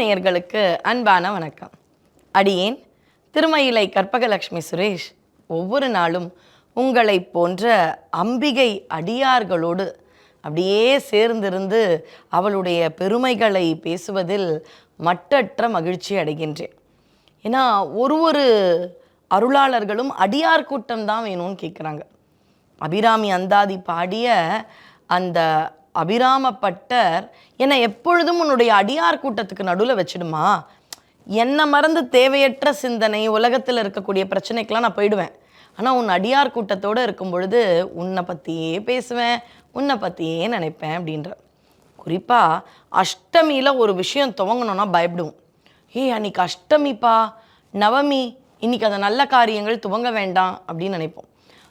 நேயர்களுக்கு அன்பான வணக்கம். அடியேன் திருமயிலை கற்பகலட்சுமி சுரேஷ் ஒவ்வொரு நாளும் உங்களை போன்ற அம்பிகை அடியார்களோடு அப்படியே சேர்ந்திருந்து அவளுடைய பெருமைகளை பேசுவதில் மட்டற்ற மகிழ்ச்சி அடைகின்றேன். ஏன்னா ஒரு ஒரு அருளாளர்களும் அடியார் கூட்டம் தான் வேணும்னு கேட்குறாங்க அபிராமி அந்தாதி பாடிய அந்த அபிராமப்பட்டர் என்னை எப்பொழுதும் உன்னுடைய அடியார் கூட்டத்துக்கு நடுவில் வச்சிடுமா? என்னை மறந்து தேவையற்ற சிந்தனை உலகத்தில் இருக்கக்கூடிய பிரச்சனைக்கெலாம் நான் போயிடுவேன். ஆனால் உன் அடியார் கூட்டத்தோடு இருக்கும் பொழுது உன்னை பற்றியே பேசுவேன் உன்னை பற்றியே நினைப்பேன் அப்படின்ற. குறிப்பாக அஷ்டமியில் ஒரு விஷயம் துவங்கணுன்னா பயப்படுவோம். ஏய் அன்னைக்கு அஷ்டமிப்பா? நவமி இன்னைக்கு அந்த நல்ல காரியங்கள் துவங்க வேண்டாம் அப்படின்னு நினைப்போம்.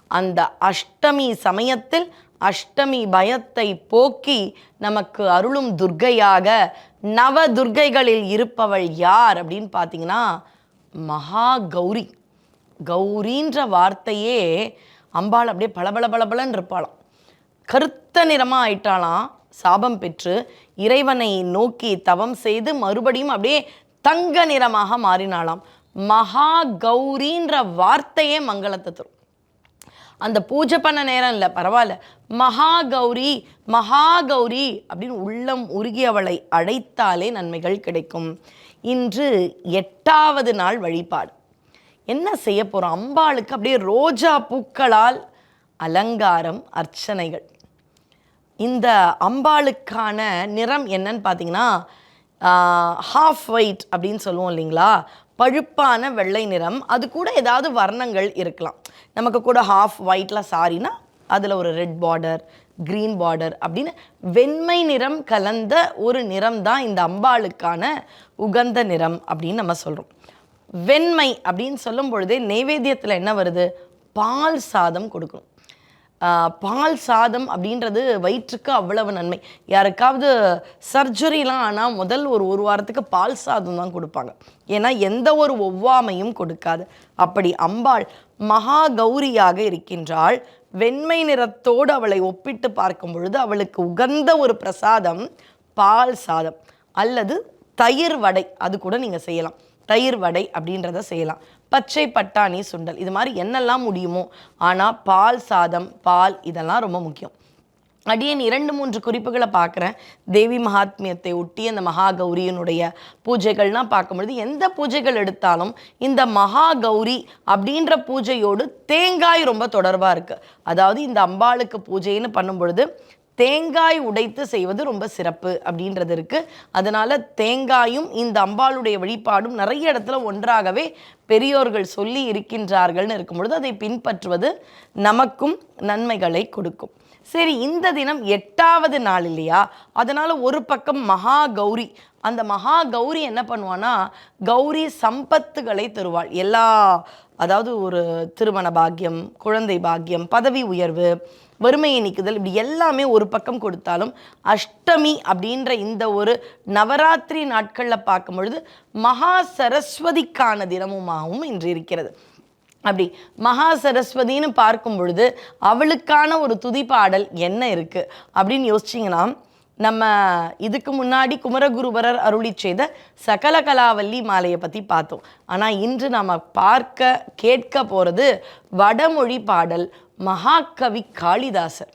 அந்த அஷ்டமி சமயத்தில் அஷ்டமி பயத்தை போக்கி நமக்கு அருளும் துர்க்கையாக நவ துர்க்கைகளில் இருப்பவள் யார் அப்படின்னு பார்த்தீங்கன்னா மகா கௌரி. கௌரின்ற வார்த்தையே அம்பாள் அப்படியே பளபள பளபளன்னு இருப்பாளாம். கருத்த நிறமாக ஆயிட்டாளாம் சாபம் பெற்று இறைவனை நோக்கி தவம் செய்து மறுபடியும் அப்படியே தங்க நிறமாக மாறினாளாம். மகா கௌரின்ற வார்த்தையே மங்களத்தை தரும். அந்த பூஜை பண்ண நேரம் இல்லை பரவாயில்ல. மகா கௌரி மகா கௌரி அப்படின்னு உள்ளம் உருகி அவளை அழைத்தாலே நன்மைகள் கிடைக்கும். இன்று எட்டாவது நாள் வழிபாடு. என்ன செய்ய போகிறோம் அம்பாளுக்கு அப்படியே ரோஜா பூக்களால் அலங்காரம் அர்ச்சனைகள். இந்த அம்பாளுக்கான நிறம் என்னன்னு பார்த்தீங்கன்னா ஹாஃப் ஒயிட் அப்படின்னு சொல்லுவோம் இல்லைங்களா? பழுப்பான வெள்ளை நிறம். அது கூட ஏதாவது வர்ணங்கள் இருக்கலாம். நமக்கு கூட ஹாஃப் ஒயிட்டில் சாரினா அதில் ஒரு ரெட் பார்டர் க்ரீன் பார்டர் அப்படின்னு வெண்மை நிறம் கலந்த ஒரு நிறம் தான் இந்த அம்பாளுக்கான உகந்த நிறம் அப்படின்னு நம்ம சொல்கிறோம் வெண்மை அப்படின்னு சொல்லும் பொழுதே நைவேத்தியத்தில் என்ன வருது? பால் சாதம் கொடுக்கணும். பால் சாதம் அப்படின்றது வயிற்றுக்கு அவ்வளவு நன்மை. யாருக்காவது சர்ஜரிலாம் ஆனால் முதல் ஒரு ஒரு வாரத்துக்கு பால் சாதம் தான் கொடுப்பாங்க. ஏன்னா எந்த ஒரு ஒவ்வாமையும் கொடுக்காது. அப்படி அம்பாள் மகா கௌரியாக இருக்கின்றாள். வெண்மை நிறத்தோடு அவளை ஒப்பிட்டு பார்க்கும் பொழுது அவளுக்கு உகந்த ஒரு பிரசாதம் பால் சாதம் அல்லது தயிர் வடை. அது கூட நீங்கள் செய்யலாம். தயிர் வடை அப்படின்றத செய்யலாம். பச்சை பட்டாணி சுண்டல். இது மாதிரி என்னெல்லாம் முடியுமோ. ஆனால் பால் சாதம் பால் இதெல்லாம் ரொம்ப முக்கியம். அடியேன் இரண்டு மூன்று குறிப்புகளை பார்க்குறேன். தேவி மகாத்மியத்தை ஒட்டி அந்த மகா கௌரியனுடைய பூஜைகள்லாம் பார்க்கும்பொழுது எந்த பூஜைகள் எடுத்தாலும் இந்த மகா கௌரி அப்படின்ற பூஜையோடு தேங்காய் ரொம்ப தொடர்பாக இருக்குது அதாவது இந்த அம்பாளுக்கு பூஜைன்னு பண்ணும் பொழுது தேங்காய் உடைத்து செய்வது ரொம்ப சிறப்பு அப்படின்றது இருக்குது அதனால் தேங்காயும் இந்த அம்பாளுடைய வழிபாடும் நிறைய இடத்துல ஒன்றாகவே பெரியோர்கள் சொல்லி இருக்கின்றார்கள்னு இருக்கும் பொழுது அதை பின்பற்றுவது நமக்கும் நன்மைகளை கொடுக்கும். சரி இந்த தினம் எட்டாவது நாள் இல்லையா? அதனால் ஒரு பக்கம் மகா கௌரி அந்த மகா கௌரி என்ன பண்ணுவான்னா கௌரி சம்பத்துகளை தருவாள். எல்லா அதாவது ஒரு திருமண பாக்கியம் குழந்தை பாக்கியம் பதவி உயர்வு வறுமையை நீக்குதல் இப்படி எல்லாமே ஒரு பக்கம் கொடுத்தாலும் அஷ்டமி அப்படின்ற இந்த ஒரு நவராத்திரி நாட்களில் பார்க்கும் பொழுது மகா சரஸ்வதிக்கான தினமுமாகவும் இன்று இருக்கிறது. அப்படி மகா சரஸ்வதின்னு பார்க்கும் பொழுது அவளுக்கான ஒரு துதிப்பாடல் என்ன இருக்குது அப்படின்னு யோசிச்சிங்கன்னா நம்ம இதுக்கு முன்னாடி குமரகுருபரர் அருளி செய்த சகல கலாவல்லி மாலையை பற்றி பார்த்தோம். ஆனால் இன்று நாம் பார்க்க கேட்க போகிறது வடமொழி பாடல் மகாகவி காளிதாசர்.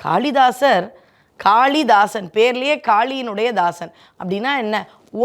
காளிதாசர் காளிதாசன் பேர்லேயே காளியினுடைய தாசன். அப்படின்னா என்ன?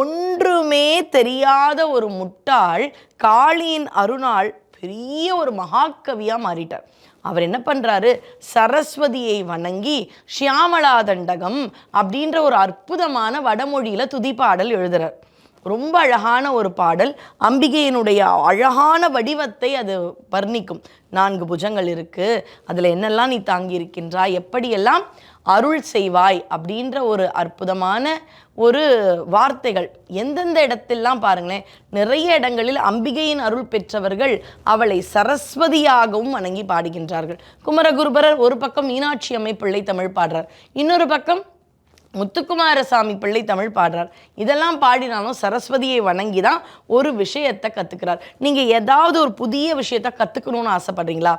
ஒன்றுமே தெரியாத ஒரு முட்டாள் காளியின் அருணாள் பெரிய ஒரு மகாகவியாக மாறிட்டார். அவர் என்ன பண்ணுறாரு சரஸ்வதியை வணங்கி ஷியாமளா தண்டகம் அப்படின்ற ஒரு அற்புதமான வடமொழியில் துதிப்பாடல் எழுதுறார். ரொம்ப அழகான ஒரு பாடல். அம்பிகையினுடைய அழகான வடிவத்தை அது வர்ணிக்கும். நான்கு புஜங்கள் இருக்கு. அதில் என்னெல்லாம் நீ தாங்கியிருக்கின்றாய்? எப்படியெல்லாம் அருள் செய்வாய்? அப்படின்ற ஒரு அற்புதமான ஒரு வார்த்தைகள். எந்தெந்த இடத்திலாம் பாருங்களேன் நிறைய இடங்களில் அம்பிகையின் அருள் பெற்றவர்கள் அவளை சரஸ்வதியாகவும் வணங்கி பாடுகின்றார்கள். குமரகுருபரர் ஒரு பக்கம் மீனாட்சி அம்மை பிள்ளை தமிழ் பாடுறார். இன்னொரு பக்கம் முத்துக்குமாரசாமி பிள்ளை தமிழ் பாடுறார். இதெல்லாம் பாடினாலும் சரஸ்வதியை வணங்கி தான் ஒரு விஷயத்தை கற்றுக்கிறார் நீங்கள் ஏதாவது ஒரு புதிய விஷயத்தை கற்றுக்கணும்னு ஆசைப்படுறீங்களா?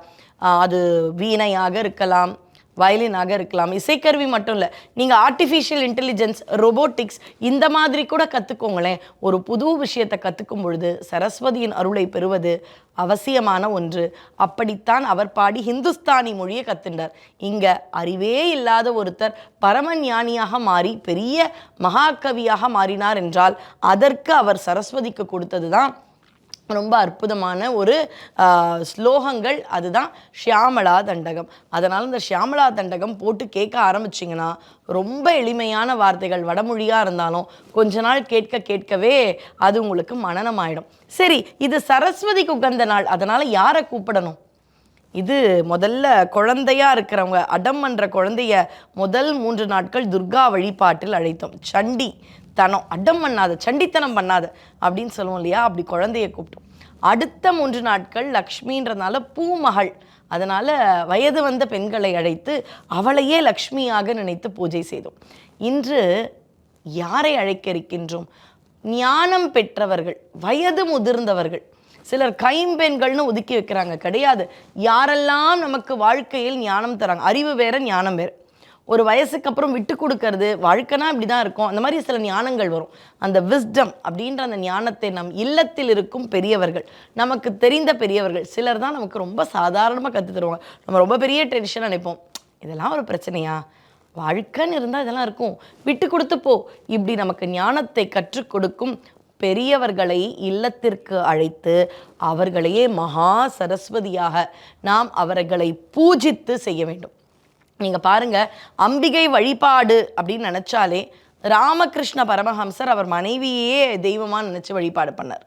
அது வீணையாக இருக்கலாம். வயலினாக இருக்கலாம் இசைக்கருவி மட்டும் இல்லை நீங்கள் ஆர்டிஃபிஷியல் இன்டெலிஜென்ஸ் ரொபோட்டிக்ஸ் இந்த மாதிரி கூட கற்றுக்கோங்களேன் ஒரு புது விஷயத்தை கற்றுக்கும் பொழுது சரஸ்வதியின் அருளை பெறுவது அவசியமான ஒன்று. அப்படித்தான் அவர் பாடி ஹிந்துஸ்தானி மொழியை கத்துண்டார். இங்கே அறிவே இல்லாத ஒருத்தர் பரம ஞானியாக மாறி பெரிய மகாகவியாக மாறினார் என்றால் அதற்கு அவர் சரஸ்வதிக்கு கொடுத்தது தான் ரொம்ப அற்புதமான ஒரு ஸ்லோகங்கள் அதுதான் ஷியாமளா தண்டகம். அதனால் இந்த ஷியாமளா தண்டகம் போட்டு கேட்க ஆரம்பிச்சிங்கன்னா ரொம்ப எளிமையான வார்த்தைகள் வடமொழியாக இருந்தாலும் கொஞ்ச நாள் கேட்க கேட்கவே அது உங்களுக்கு மனநமாயிடும். சரி இது சரஸ்வதிக்கு உகந்த நாள் அதனால் யாரை கூப்பிடணும்? இது முதல்ல குழந்தையாக இருக்கிறவங்க அடம் பண்ணுற குழந்தைய முதல் மூன்று நாட்கள் துர்கா வழிபாட்டில் அழைத்தோம். சண்டி தனம் அடம் பண்ணாத சண்டித்தனம் பண்ணாத அப்படின்னு சொல்லுவோம் இல்லையா? அப்படி குழந்தைய கூப்பிட்டோம். அடுத்த மூன்று நாட்கள் லக்ஷ்மின்றனால பூமகள். அதனால் வயது வந்த பெண்களை அழைத்து அவளையே லக்ஷ்மியாக நினைத்து பூஜை செய்தோம். இன்று யாரை அழைக்க இருக்கின்றோம் ஞானம் பெற்றவர்கள் வயது முதிர்ந்தவர்கள். சிலர் கைம்பெண்கள்னு ஒதுக்கி வைக்கிறாங்க கிடையாது. யாரெல்லாம் நமக்கு வாழ்க்கையில் ஞானம் தராங்க அறிவு வேற ஞானம் வேறு. ஒரு வயசுக்கு அப்புறம் விட்டு கொடுக்கறது வாழ்க்கைனா இப்படி தான் இருக்கும். அந்த மாதிரி சில ஞானங்கள் வரும். அந்த விஸ்டம் அப்படின்ற அந்த ஞானத்தை நம் இல்லத்தில் இருக்கும் பெரியவர்கள் நமக்கு தெரிந்த பெரியவர்கள் சிலர் தான் நமக்கு ரொம்ப சாதாரணமாக கற்றுத் தருவாங்க. நம்ம ரொம்ப பெரிய டென்ஷன் நினைப்போம். இதெல்லாம் ஒரு பிரச்சனையா? வாழ்க்கைன்னு இருந்தால் இதெல்லாம் இருக்கும். விட்டு கொடுத்து போ. இப்படி நமக்கு ஞானத்தை கற்றுக் கொடுக்கும் பெரியவர்களை இல்லத்திற்கு அழைத்து அவர்களையே மகா சரஸ்வதியாக நாம் அவர்களை பூஜித்து செய்ய வேண்டும். நீங்கள் பாருங்க அம்பிகை வழிபாடு அப்படின்னு நினச்சாலே ராமகிருஷ்ண பரமஹம்சர் அவர் மனைவியே தெய்வமாக நினச்சி வழிபாடு பண்ணார்.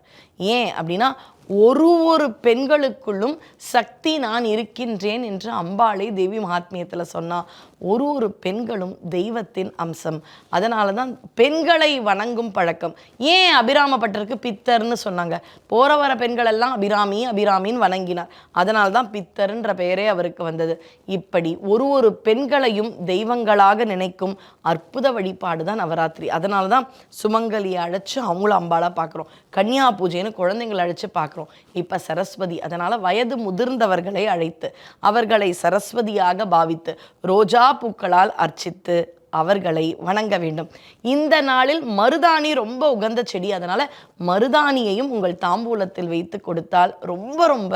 ஏன் அப்படின்னா ஒரு ஒரு பெண்களுக்குள்ளும் சக்தி நான் இருக்கின்றேன் என்று அம்பாளே தேவி மகாத்மியத்தில் சொன்னால் ஒரு ஒரு பெண்களும் தெய்வத்தின் அம்சம். அதனால தான் பெண்களை வணங்கும் பழக்கம். ஏன் அபிராமப்பட்டருக்கு பித்தர்னு சொன்னாங்க. போகிற வர பெண்கள் எல்லாம் அபிராமி அபிராமின்னு வணங்கினார். அதனால தான் பித்தர்ன்ற பெயரே அவருக்கு வந்தது. இப்படி ஒரு ஒரு பெண்களையும் தெய்வங்களாக நினைக்கும் அற்புத வழிபாடு தான் நவராத்திரி. அதனால தான் சுமங்கலியை அழைச்சு அவங்களும் அம்பாளாக பார்க்குறோம் கன்னியா பூஜைன்னு குழந்தைங்களை அழைச்சு பார்க்குறோம். இப்போ சரஸ்வதி அதனால வயது முதிர்ந்தவர்களை அழைத்து அவர்களை சரஸ்வதியாக பாவித்து ரோஜா பூக்களால் அர்ச்சித்து அவர்களை வணங்க வேண்டும். இந்த நாளில் மருதாணி ரொம்ப உகந்த செடி. அதனால மருதாணியையும் உங்கள் தாம்பூலத்தில் வைத்து கொடுத்தால் ரொம்ப ரொம்ப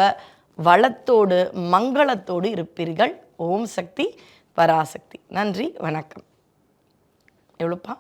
வளத்தோடு மங்களத்தோடு இருப்பீர்கள். ஓம் சக்தி பராசக்தி. நன்றி வணக்கம். எவ்வளோப்பா?